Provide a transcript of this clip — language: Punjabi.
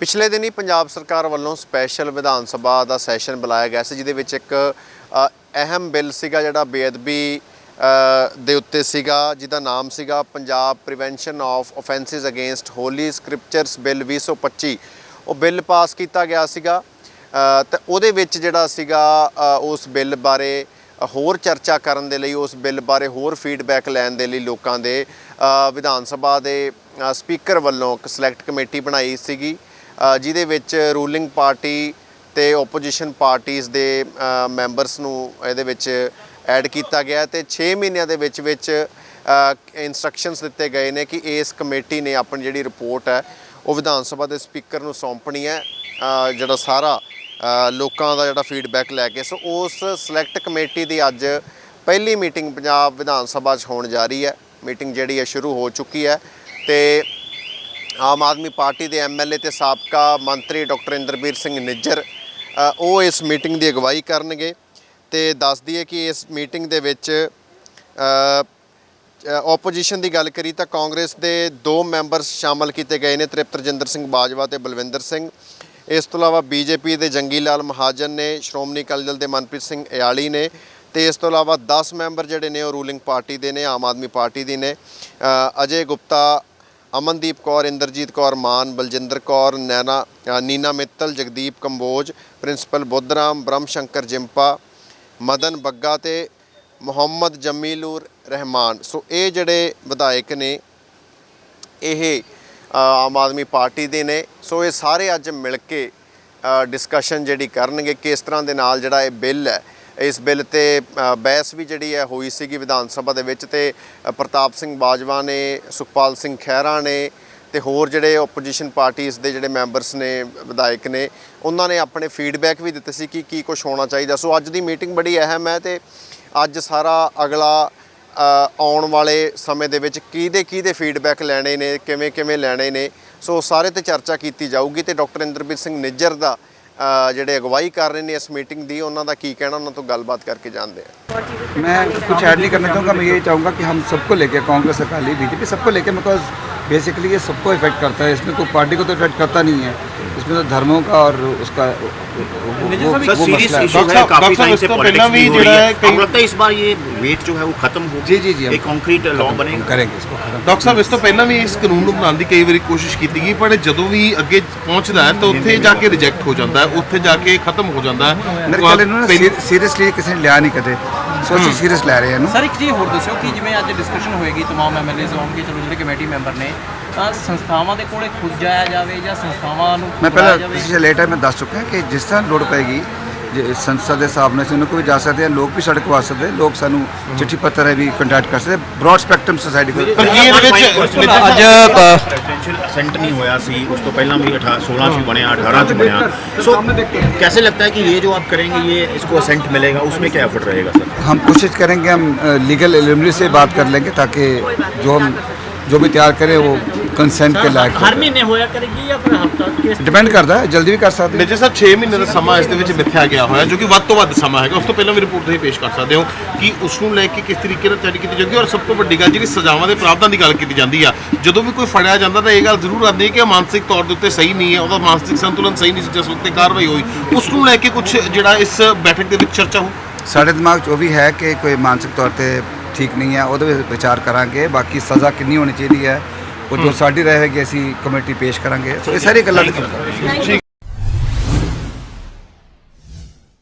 ਪਿਛਲੇ ਦਿਨੀ ਪੰਜਾਬ ਸਰਕਾਰ ਵੱਲੋਂ ਸਪੈਸ਼ਲ ਵਿਧਾਨ ਸਭਾ ਦਾ ਸੈਸ਼ਨ ਬੁਲਾਇਆ ਗਿਆ ਸੀ ਜਿਹਦੇ ਵਿੱਚ ਇੱਕ ਅਹਿਮ ਬਿੱਲ ਸੀਗਾ ਜਿਹੜਾ ਬੇਅਦਬੀ ਦੇ ਉੱਤੇ ਸੀਗਾ ਜਿਹਦਾ ਨਾਮ ਸੀਗਾ Punjab prevention of offences against holy scriptures bill 2025 ਉਹ ਬਿੱਲ ਪਾਸ ਕੀਤਾ ਗਿਆ ਸੀਗਾ ਅ, ਤੇ ਉਹਦੇ ਵਿੱਚ ਜਿਹੜਾ ਸੀਗਾ ਉਸ ਬਿੱਲ ਬਾਰੇ ਹੋਰ ਚਰਚਾ ਕਰਨ ਦੇ ਲਈ ਉਸ ਬਿੱਲ ਬਾਰੇ ਹੋਰ ਫੀਡਬੈਕ ਲੈਣ ਦੇ ਲਈ ਲੋਕਾਂ ਦੇ ਵਿਧਾਨ ਸਭਾ ਦੇ ਸਪੀਕਰ ਵੱਲੋਂ ਇੱਕ ਸਿਲੈਕਟ ਕਮੇਟੀ ਬਣਾਈ ਸੀਗੀ। ਜਿਹਦੇ ਵਿੱਚ ਰੂਲਿੰਗ ਪਾਰਟੀ ਤੇ ਆਪੋਜੀਸ਼ਨ ਪਾਰਟੀਆਂ ਦੇ ਮੈਂਬਰਸ ਨੂੰ ਇਹਦੇ ਵਿੱਚ ਐਡ ਕੀਤਾ ਗਿਆ ਤੇ 6 ਮਹੀਨਿਆਂ ਦੇ ਵਿੱਚ ਵਿੱਚ ਇਨਸਟਰਕਸ਼ਨਸ ਦਿੱਤੇ ਗਏ ਨੇ ਕਿ ਇਸ ਕਮੇਟੀ ਨੇ ਆਪਣੀ ਜਿਹੜੀ ਰਿਪੋਰਟ ਹੈ, ਉਹ ਵਿਧਾਨ ਸਭਾ ਦੇ ਸਪੀਕਰ ਨੂੰ ਸੌਂਪਣੀ ਹੈ। ਜਿਹੜਾ ਸਾਰਾ ਲੋਕਾਂ ਦਾ ਜਿਹੜਾ ਫੀਡਬੈਕ ਲੈ ਕੇ। ਸੋ ਉਸ ਸਿਲੈਕਟ ਕਮੇਟੀ ਦੀ ਅੱਜ ਪਹਿਲੀ ਮੀਟਿੰਗ ਪੰਜਾਬ ਵਿਧਾਨ ਸਭਾ 'ਚ ਹੋਣ ਜਾ ਰਹੀ ਹੈ। ਮੀਟਿੰਗ ਜਿਹੜੀ ਹੈ, ਸ਼ੁਰੂ ਹੋ ਚੁੱਕੀ ਹੈ ਤੇ ਆਮ ਆਦਮੀ ਪਾਰਟੀ ਦੇ ਐਮਐਲਏ ਤੇ ਸਾਬਕਾ ਮੰਤਰੀ ਡਾਕਟਰ ਇੰਦਰਬੀਰ ਸਿੰਘ ਨਿੱਜਰ ਉਹ ਇਸ ਮੀਟਿੰਗ ਦੀ ਅਗਵਾਈ ਕਰਨਗੇ ਤੇ ਦੱਸ ਦਈਏ ਕਿ ਇਸ ਮੀਟਿੰਗ ਦੇ ਵਿੱਚ ਆਪੋਜੀਸ਼ਨ ਦੀ ਗੱਲ ਕਰੀ ਤਾਂ ਕਾਂਗਰਸ ਦੇ ਦੋ ਮੈਂਬਰ ਸ਼ਾਮਲ ਕੀਤੇ ਗਏ ਨੇ, ਤ੍ਰਿਪਤ ਰਜਿੰਦਰ ਸਿੰਘ ਬਾਜਵਾ ਤੇ ਬਲਵਿੰਦਰ ਸਿੰਘ। ਇਸ ਤੋਂ ਇਲਾਵਾ ਬੀਜੇਪੀ ਦੇ ਜੰਗੀ ਲਾਲ ਮਹਾਜਨ ਨੇ, ਸ਼੍ਰੋਮਣੀ ਅਕਾਲੀ ਦਲ ਦੇ ਮਨਪ੍ਰੀਤ ਸਿੰਘ ਇਆਲੀ ਨੇ ਤੇ ਇਸ ਤੋਂ ਇਲਾਵਾ 10 ਮੈਂਬਰ ਜਿਹੜੇ ਨੇ ਉਹ ਰੂਲਿੰਗ ਪਾਰਟੀ ਦੇ ਨੇ, ਆਮ ਆਦਮੀ ਪਾਰਟੀ ਦੀ ਨੇ। ਅਜੇ ਗੁਪਤਾ ਅਮਨਦੀਪ ਕੌਰ, ਇੰਦਰਜੀਤ ਕੌਰ ਮਾਨ, ਬਲਜਿੰਦਰ ਕੌਰ, ਨੈਨਾ ਨੀਨਾ ਮਿੱਤਲ, ਜਗਦੀਪ ਕੰਬੋਜ, ਪ੍ਰਿੰਸੀਪਲ ਬੁੱਧਰਾਮ ਬ੍ਰਹਮ ਸ਼ੰਕਰ ਜਿੰਪਾ, ਮਦਨ ਬੱਗਾ ਤੇ ਮੁਹੰਮਦ ਜਮੀਲੂਰ ਰਹਿਮਾਨ। ਸੋ ਇਹ ਜਿਹੜੇ ਵਿਧਾਇਕ ਨੇ, ਇਹ ਆਮ ਆਦਮੀ ਪਾਰਟੀ ਦੇ ਨੇ। ਸੋ ਇਹ ਸਾਰੇ ਅੱਜ ਮਿਲ ਕੇ ਡਿਸਕਸ਼ਨ ਜਿਹੜੀ ਕਰਨਗੇ, ਕਿਸ ਤਰ੍ਹਾਂ ਦੇ ਨਾਲ ਜਿਹੜਾ ਇਹ ਬਿੱਲ ਹੈ ਇਸ ਬਿੱਲ ਤੇ ਬਹਿਸ ਵੀ ਜਿਹੜੀ ਹੈ ਹੋਈ ਸੀਗੀ ਵਿਧਾਨ ਸਭਾ ਦੇ ਵਿੱਚ ਤੇ ਪ੍ਰਤਾਪ ਸਿੰਘ ਬਾਜਵਾ ਨੇ, ਸੁਖਪਾਲ ਸਿੰਘ ਖਹਿਰਾ ਨੇ ਤੇ ਹੋਰ ਜਿਹੜੇ ਆਪੋਜੀਸ਼ਨ ਪਾਰਟੀਆਂ ਦੇ ਜਿਹੜੇ ਮੈਂਬਰਸ ਨੇ, ਵਿਧਾਇਕ ਨੇ, ਉਹਨਾਂ ਨੇ ਆਪਣੇ ਫੀਡਬੈਕ ਵੀ ਦਿੱਤੇ ਸੀ ਕਿ ਕੀ ਕੁਝ ਹੋਣਾ ਚਾਹੀਦਾ। ਸੋ ਅੱਜ ਦੀ ਮੀਟਿੰਗ ਬੜੀ ਅਹਿਮ ਹੈ ਤੇ ਅੱਜ ਸਾਰਾ ਅਗਲਾ ਆਉਣ ਵਾਲੇ ਸਮੇਂ ਦੇ ਵਿੱਚ ਕਿਹਦੇ ਕਿਹਦੇ ਫੀਡਬੈਕ ਲੈਣੇ ਨੇ, ਕਿਵੇਂ ਕਿਵੇਂ ਲੈਣੇ ਨੇ, ਸੋ ਸਾਰੇ ਤੇ ਚਰਚਾ ਕੀਤੀ ਜਾਊਗੀ ਤੇ ਡਾਕਟਰ ਇੰਦਰਬੀਰ ਸਿੰਘ ਨਿੱਜਰ ਦਾ ਜਿਹੜੇ ਅਗਵਾਈ ਕਰ ਰਹੇ ਨੇ ਇਸ ਮੀਟਿੰਗ ਦੀ, ਉਹਨਾਂ ਦਾ ਕੀ ਕਹਿਣਾ, ਉਹਨਾਂ ਤੋਂ ਗੱਲਬਾਤ ਕਰਕੇ ਜਾਣਦੇ ਆ। ਮੈਂ ਕੁਝ ਐਡ ਨਹੀਂ ਕਰਨਾ ਚਾਹੂੰਗਾ, ਮੈਂ ਇਹ ਚਾਹੂੰਗਾ ਕਿ ਹਮ ਸਭ ਕੋ ਲੈ ਕੇ, ਕਾਂਗਰਸ, ਅਕਾਲੀ, ਬੀਜੇਪੀ, ਸਭ ਕੋ ਲੈ ਕੇ ਬਿਕੋਜ਼ बेसिकली ये सबको इफेक्ट करता है इसमें कोई पार्टी को तो इफेक्ट करता नहीं है इसमें तो धर्मों का और उसका वो, वो, सर वो सीरियस मसला है इशू डॉक्टर है साहब- काफी डॉक्टर टाइम साहब, से इसको पॉलिटिक्स पहला भी भी हो जो रही है है कई- अब लगता है इस बार ये वेट जो है वो खत्म हो जी जी जी हम एक कॉन्क्रीट लॉ बनेगा करेंगे इसको खत्म ਡਾਕਟਰ ਸਾਹਿਬ ਇਸ ਤੋਂ ਪਹਿਲਾਂ ਵੀ ਇਸ ਕਾਨੂੰਨ ਨੂੰ ਬਣਾਉਣ ਦੀ ਕਈ ਵਾਰੀ ਕੋਸ਼ਿਸ਼ ਕੀਤੀ ਗਈ ਪਰ ਜਦੋਂ ਵੀ ਅੱਗੇ ਪਹੁੰਚਦਾ ਹੈ ਤਾਂ ਉੱਥੇ ਜਾ ਕੇ ਰਿਜੈਕਟ ਹੋ ਜਾਂਦਾ ਹੈ ਉੱਥੇ ਜਾ ਕੇ ਖਤਮ ਹੋ ਜਾਂਦਾ ਹੈ मेरे ख्याल इन्होंने सीरियसली किसी ने लिया नहीं कदे सोची सीरियस ले रहे हैं इन्हों ਸਰ ਇੱਕ ਚੀਜ਼ ਹੋਰ ਦੱਸਿਓ ਕਿ ਜਿਵੇਂ ਅੱਜ ਡਿਸਕਸ਼ਨ ਹੋਏਗੀ तमाम ਐਮਐਲਏਜ਼ ਆਉਣਗੇ ਚਲੋ ਜਿਹੜੇ ਕਮੇਟੀ ਮੈਂਬਰ ਨੇ ਤਾਂ ਸੰਸਥਾਵਾਂ ਦੇ ਕੋਲੇ ਖੁਦ ਜਾਇਆ ਜਾਵੇ ਜਾਂ ਸੰਸਥਾਵਾਂ ਨੂੰ मैं ਬੁਲਾਇਆ पहले ਜਾਵੇ पिछले लेटर में दस चुका कि जिस तरह लोड़ पैगी ਜੇ ਸੰਸਦ ਦੇ ਹਿਸਾਬ ਨਾਲ ਸਾਨੂੰ ਕੋਈ ਜਾ ਸਕਦੇ ਆ ਲੋਕ ਵੀ ਸੜਕ ਵਾ ਸਕਦੇ ਲੋਕ ਸਾਨੂੰ ਚਿੱਠੀ ਪੱਤਰ ਹੈ ਵੀ ਕੰਟੈਕਟ ਕਰ ਸਕਦੇ ਬ੍ਰੌਡ ਸਪੈਕਟਰਮ ਸੋਸਾਇਟੀ ਕੋਲ ਪਰ ਕੀ ਇਹਦੇ ਵਿੱਚ ਅੱਜ ਪ੍ਰੈਜ਼ੀਡੈਂਸ਼ੀਅਲ ਅਸੈਂਟ ਨਹੀਂ ਹੋਇਆ ਸੀ ਉਸ ਤੋਂ ਪਹਿਲਾਂ ਵੀ 18 16 ਚ ਬਣਿਆ 18 ਚ ਬਣਿਆ सो कैसे लगता है कि ये जो आप करेंगे ये इसको असेंट मिलेगा उसमें क्या एफर्ट रहेगा सर हम कोशिश करेंगे हम लीगल एलिमनी से बात कर लेंगे ताकि जो हम जो भी तैयार करें वो ਕੰਸੈਂਟ ਕੇ ਹਰ ਮਹੀਨੇ ਹੋਇਆ ਕਰੇਗੀ ਜਾਂ ਫਿਰ ਹਫਤਾ ਕਿਸ ਡਿਪੈਂਡ ਕਰਦਾ ਹੈ, ਜਲਦੀ ਵੀ ਕਰ ਸਕਦੇ ਮੇਜਰ ਸਾਹਿਬ 6 ਮਹੀਨੇ ਦਾ ਸਮਾਂ ਇਸ ਦੇ ਵਿੱਚ ਮਿੱਥਿਆ ਗਿਆ ਹੋਇਆ ਜੋ ਕਿ ਵੱਧ ਤੋਂ ਵੱਧ ਸਮਾਂ ਹੈਗਾ। ਉਸ ਤੋਂ ਪਹਿਲਾਂ ਵੀ ਰਿਪੋਰਟ ਤੁਸੀਂ ਪੇਸ਼ ਕਰ ਸਕਦੇ ਹੋ ਕਿ ਉਸ ਨੂੰ ਲੈ ਕੇ ਕਿਸ ਤਰੀਕੇ ਨਾਲ ਤਿਆਰੀ ਕੀਤੀ ਜਾਂਦੀ ਹੈ ਔਰ ਸਭ ਤੋਂ ਵੱਡੀ ਗੱਲ ਜਿਹੜੀ ਸਜ਼ਾਵਾਂ ਦੇ ਪ੍ਰਾਪਤਾਂ ਦੀ ਗੱਲ ਕੀਤੀ ਜਾਂਦੀ ਆ ਜਦੋਂ ਵੀ ਕੋਈ ਫੜਿਆ ਜਾਂਦਾ ਤਾਂ ਇਹ ਗੱਲ ਜ਼ਰੂਰ ਆਉਂਦੀ ਹੈ ਕਿ ਉਹ ਮਾਨਸਿਕ ਤੌਰ ਦੇ ਉੱਤੇ ਸਹੀ ਨਹੀਂ ਹੈ ਉਹਦਾ ਮਾਨਸਿਕ ਸੰਤੁਲਨ ਸਹੀ ਨਹੀਂ ਸੀ ਜਿਸ ਉੱਤੇ ਕਾਰਵਾਈ ਹੋਈ। ਉਸ ਨੂੰ ਲੈ ਕੇ ਕੁਝ ਜਿਹੜਾ ਇਸ ਬੈਠਕ ਦੇ ਵਿੱਚ ਚਰਚਾ ਹੋ ਸਾਡੇ ਦਿਮਾਗ 'ਚ ਉਹ ਵੀ ਹੈ ਕਿ ਕੋਈ ਮਾਨਸਿਕ ਤੌਰ ਤੇ ਠੀਕ ਨਹੀਂ ਹੈ ਉਹਦੇ ਵਿੱਚ ਵਿਚਾਰ ਕਰਾਂਗੇ ਬਾਕੀ ਸਜ਼ਾ ਕਿੰਨੀ ਹੋਣੀ ਚਾਹੀਦੀ ਹੈ ਉਹ ਜੋ ਸਾਡੀ ਰਹੇਗੀ ਅਸੀਂ ਕਮੇਟੀ ਪੇਸ਼ ਕਰਾਂਗੇ। ਸੋ ਇਹ ਸਾਰੀ ਗੱਲਾਂ ਦੀ ਠੀਕ